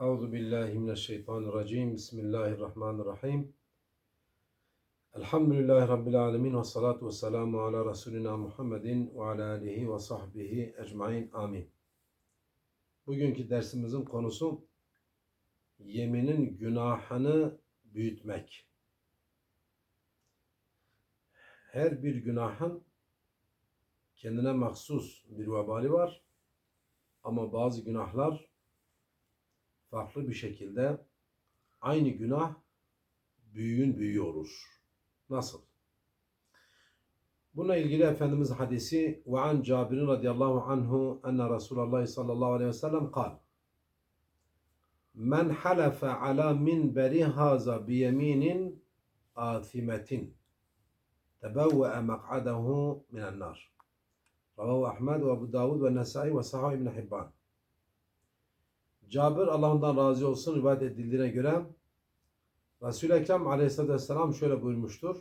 Euzu billahi mineşşeytanirracim. Bismillahirrahmanirrahim. Elhamdülillahi Rabbil alemin ve salatu ve selamu ala Resulina Muhammedin ve ala alihi ve sahbihi ecmain. Amin. Bugünkü dersimizin konusu yeminin günahını büyütmek. Her bir günahın kendine mahsus bir vebali var. Ama bazı günahlar farklı bir şekilde aynı günah büyüğün büyüğü olur. Nasıl? Buna ilgili Efendimiz hadisi ve an Cabir radıyallahu anhu enne Resulullah sallallahu aleyhi ve sellem kal. Men halefe ala minberi haza biyeminin athimetin tebevve'e mek'adehu minen nar. Ravahu Ahmed ve Ebu Davud ve Nesai ve Sahih İbn Hibban. Cabir Allah ondan razı olsun rivayet edildiğine göre Resul-i Ekrem aleyhissalatü vesselam şöyle buyurmuştur.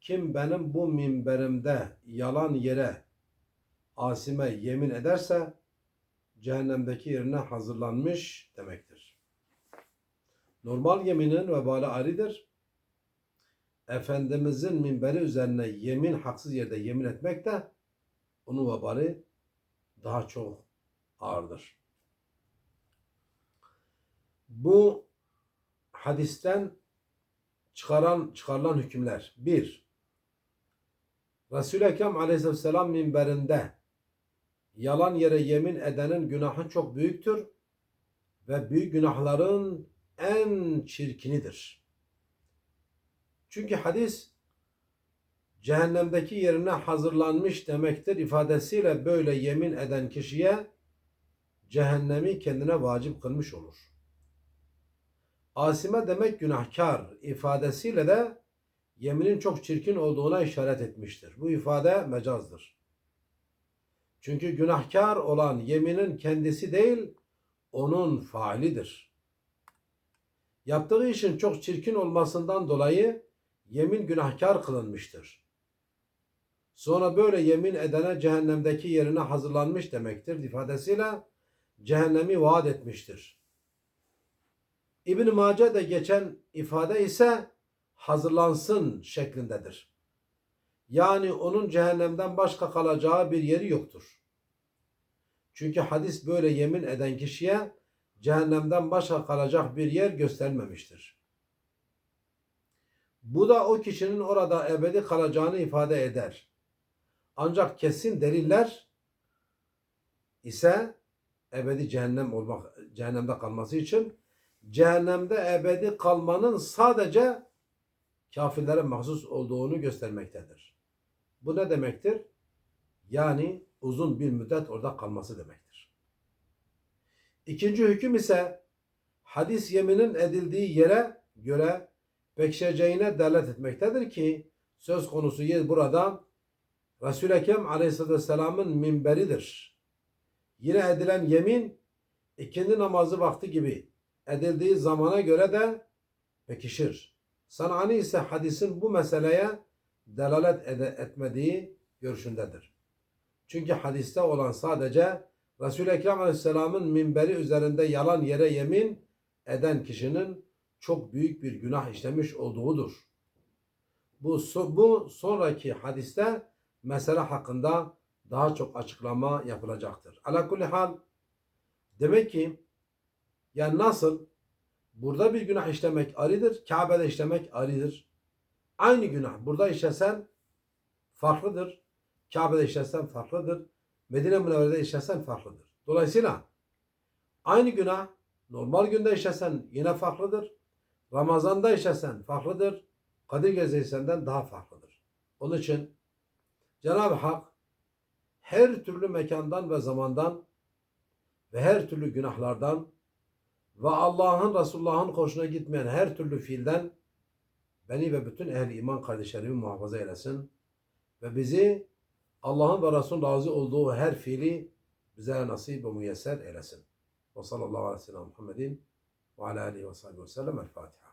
Kim benim bu minberimde yalan yere asime yemin ederse cehennemdeki yerine hazırlanmış demektir. Normal yeminin vebali ayrıdır. Efendimizin minberi üzerine yemin haksız yerde yemin etmek de onun vebali daha çok ağırdır. Bu hadisten çıkaran çıkarılan hükümler. Bir, Resul-i Ekrem aleyhisselam minberinde yalan yere yemin edenin günahı çok büyüktür ve büyük günahların en çirkinidir. Çünkü hadis cehennemdeki yerine hazırlanmış demektir ifadesiyle böyle yemin eden kişiye cehennemi kendine vacip kılmış olur. Asime demek günahkar ifadesiyle de yeminin çok çirkin olduğuna işaret etmiştir. Bu ifade mecazdır. Çünkü günahkar olan yeminin kendisi değil, onun failidir. Yaptığı işin çok çirkin olmasından dolayı yemin günahkar kılınmıştır. Sonra böyle yemin edene cehennemdeki yerine hazırlanmış demektir ifadesiyle cehennemi vaat etmiştir. İbn Mace'de geçen ifade ise hazırlansın şeklindedir. Yani onun cehennemden başka kalacağı bir yeri yoktur. Çünkü hadis böyle yemin eden kişiye cehennemden başka kalacak bir yer göstermemiştir. Bu da o kişinin orada ebedi kalacağını ifade eder. Ancak kesin deliller ise ebedi cehennem olmak cehennemde kalması için cehennemde ebedi kalmanın sadece kafirlere mahsus olduğunu göstermektedir. Bu ne demektir? Yani uzun bir müddet orada kalması demektir. İkinci hüküm ise hadis yeminin edildiği yere göre pekişeceğine delalet etmektedir ki söz konusu yer burada Resul-i Ekrem Aleyhisselatü Vesselam'ın minberidir. Yine edilen yemin ikindi namazı vakti gibi edildiği zamana göre de pekişir. Sanani ise hadisin bu meseleye delalet ed- etmediği görüşündedir. Çünkü hadiste olan sadece Resul-i Ekrem Aleyhisselam'ın minberi üzerinde yalan yere yemin eden kişinin çok büyük bir günah işlemiş olduğudur. Bu, bu sonraki hadiste mesele hakkında daha çok açıklama yapılacaktır. Ala kulli hal demek ki yani nasıl burada bir günah işlemek aridir, Kabe'de işlemek aridir. Aynı günah burada işlesen farklıdır. Kabe'de işlesen farklıdır. Medine Münevvere'de işlesen farklıdır. Dolayısıyla aynı günah normal günde işlesen yine farklıdır. Ramazan'da işlesen farklıdır. Kadir Gecesi'nden daha farklıdır. Onun için Cenab-ı Hak her türlü mekandan ve zamandan ve her türlü günahlardan ve Allah'ın Resulullah'ın hoşuna gitmeyen her türlü fiilden beni ve bütün ehli iman kardeşlerimi muhafaza eylesin ve bizi Allah'ın ve Resul'ün razı olduğu her fiili bize nasip ve müyesser eylesin. Ve sallallahu aleyhi ve sellem Muhammedin ve ala aleyhi ve sellem. El Fatiha.